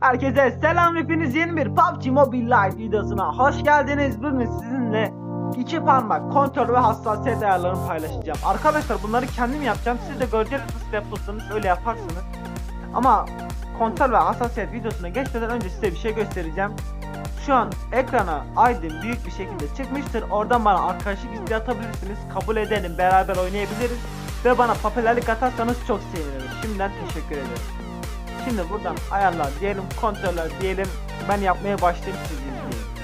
Herkese selam hepiniz yeni bir PUBG Mobile Lite videosuna hoş geldiniz. Bugün sizinle iki parmak kontrol ve hassasiyet ayarlarını paylaşacağım. Arkadaşlar bunları kendim yapacağım. Siz de göreceksiniz nasıl yapıyorsunuz öyle yaparsınız. Ama kontrol ve hassasiyet videosuna geçmeden önce size bir şey göstereceğim. Şu an ekrana aydın büyük bir şekilde çıkmıştır. Oradan bana arkadaşlık isteği atabilirsiniz. Kabul edelim beraber oynayabiliriz. Ve bana popülerlik atarsanız çok sevinirim. Şimdiden teşekkür ederim. Şimdi buradan ayarlar diyelim, kontroller diyelim. Ben yapmaya başlayayım sizin için.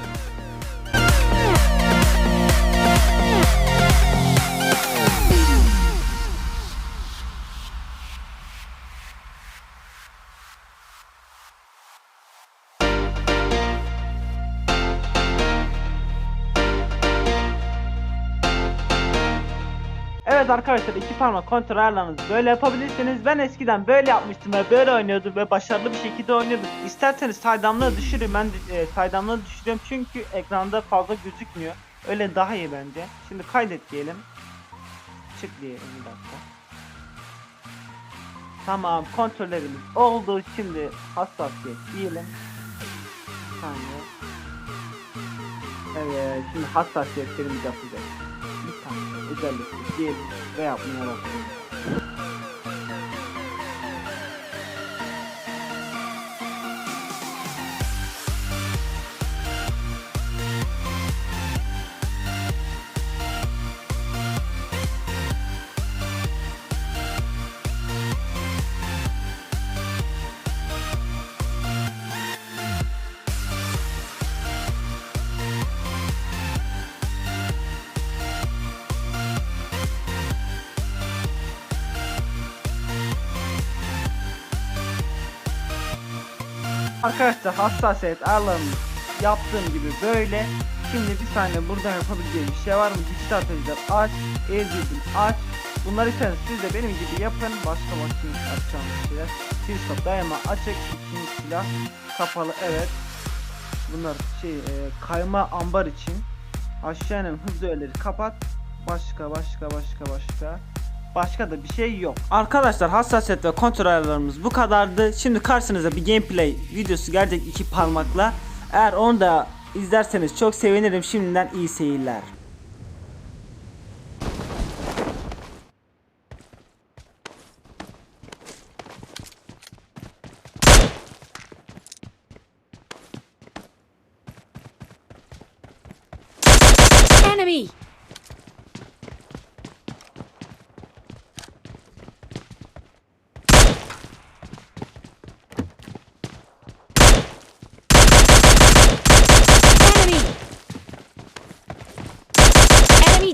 Evet arkadaşlar iki parmak kontrol ayarlarınızı böyle yapabilirsiniz. Ben eskiden böyle yapmıştım ve böyle oynuyordum ve başarılı bir şekilde oynuyordum. İsterseniz saydamlığı düşürüyorum. Ben e, saydamlığı düşürüyorum çünkü ekranda fazla gözükmüyor. Öyle daha iyi bence. Şimdi kaydet diyelim. Çık diyelim bir dakika. Tamam kontrollerimiz oldu. Şimdi hassasiyet diyelim. Bir saniye. Evet, şimdi hassasiyetlerimiz yapacağız. Bir tane özellik diyelim ve yapmaya başlayalım. Arkadaşlar hassasiyet ayarlarını yaptığım gibi böyle. Şimdi bir saniye buradan yapabileceğim bir şey var mı? Güç stratejiler aç, ezildim aç. Bunları isterseniz siz de benim gibi yapın. Başka bakayım açacağım bir şeyler. Bir stop daima açık, ikinci silah kapalı evet. Bunlar şey e, kayma ambar için. Aşağı inen hızlı öleri kapat. Başka başka başka başka. Başka da bir şey yok. Arkadaşlar hassasiyet ve kontrol ayarlarımız bu kadardı. Şimdi karşınıza bir gameplay videosu gelecek iki parmakla. Eğer onu da izlerseniz çok sevinirim. Şimdiden iyi seyirler.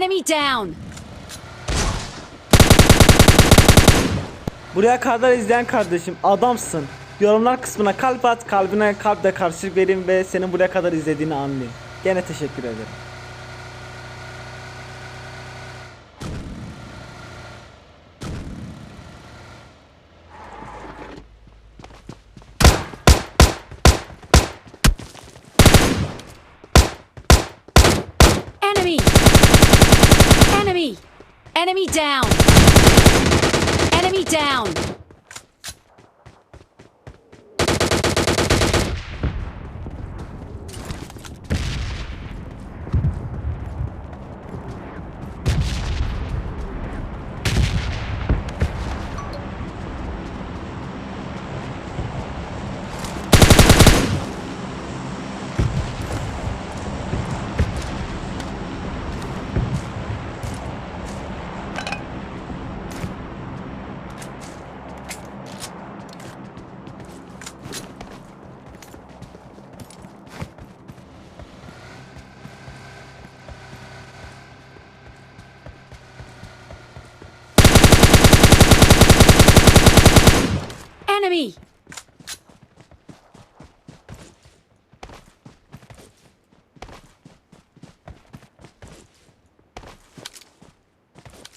Enemy down. Buraya kadar izleyen kardeşim adamsın. Yorumlar kısmına kalp at, kalbine de karşılık verin ve senin buraya kadar izlediğini anlayın. Gene teşekkür ederim. Enemy down! Enemy down!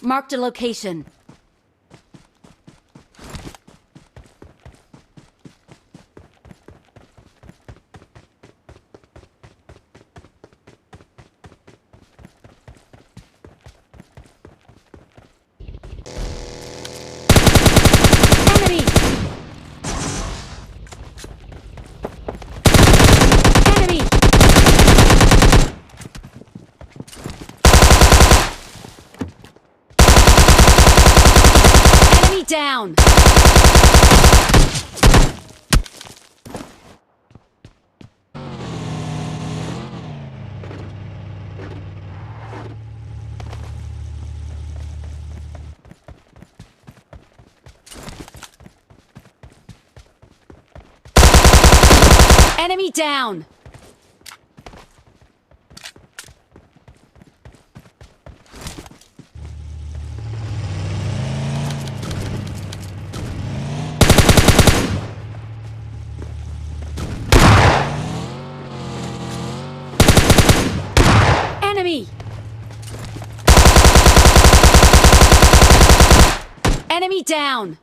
Marked a location. down! Enemy down! down!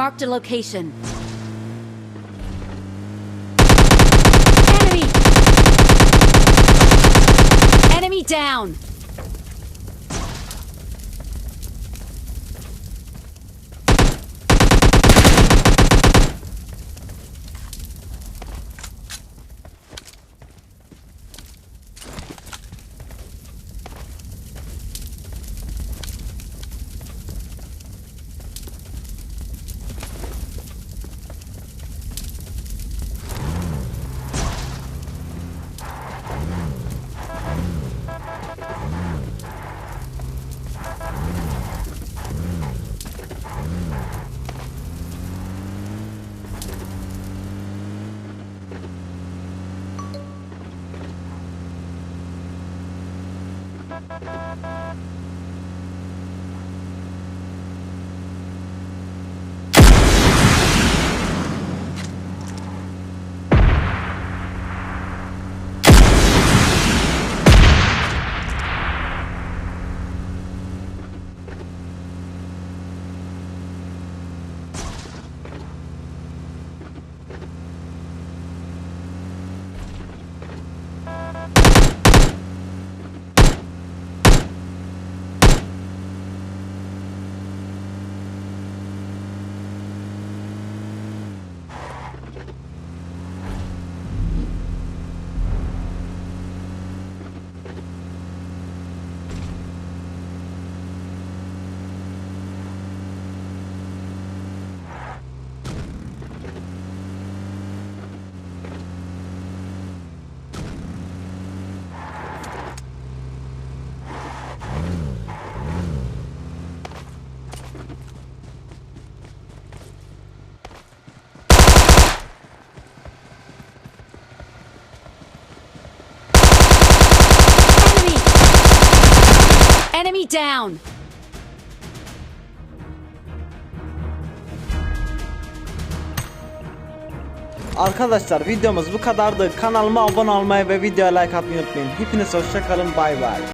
Marked a location. Enemy! Enemy down! Enemy down! Arkadaşlar videomuz bu kadardı. Kanalıma abone olmayı ve videoya like atmayı unutmayın. Hepiniz hoşçakalın. Bay bay.